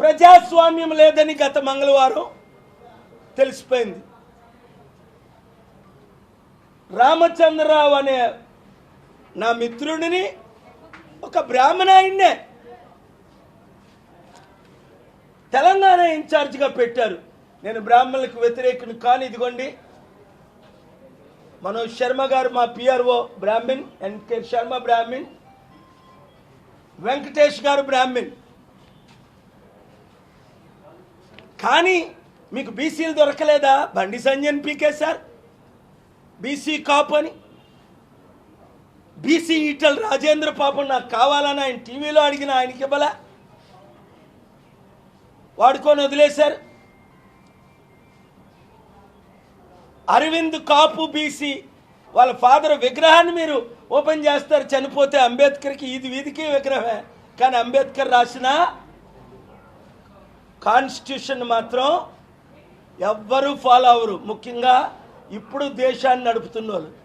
ప్రజాస్వామ్యం లేదని గత మంగళవారం తెలిసిపోయింది. రామచంద్రరావు అనే నా మిత్రుడిని ఒక బ్రాహ్మణాయన్నే తెలంగాణ ఇన్ఛార్జిగా పెట్టారు. నేను బ్రాహ్మణులకు వ్యతిరేకుని కాని ఇదిగోండి. మనోజ్ శర్మ గారు మా PRO Brahmin NK Sharma Brahmin Venkatesh garu Brahmin కానీ మీకు బీసీలు దొరకలేదా? Bandi Sanjay PK sir BC Kapu అని. బీసీ ఈటల్ రాజేంద్ర పాపం నాకు కావాలని ఆయన టీవీలో అడిగిన ఆయనకి ఇవ్వలే. వాడుకొని వదిలేశారు. అరవింద్ కాపు బీసీ వాళ్ళ ఫాదర్ విగ్రహాన్ని మీరు ఓపెన్ చేస్తారు. చనిపోతే అంబేద్కర్కి ఇది వీధికి విగ్రహమే. కానీ అంబేద్కర్ రాసిన కాన్స్టిట్యూషన్ మాత్రం ఎవ్వరూ ఫాలో అవ్వరు. ముఖ్యంగా ఇప్పుడు దేశాన్ని నడుపుతున్న వాళ్ళు.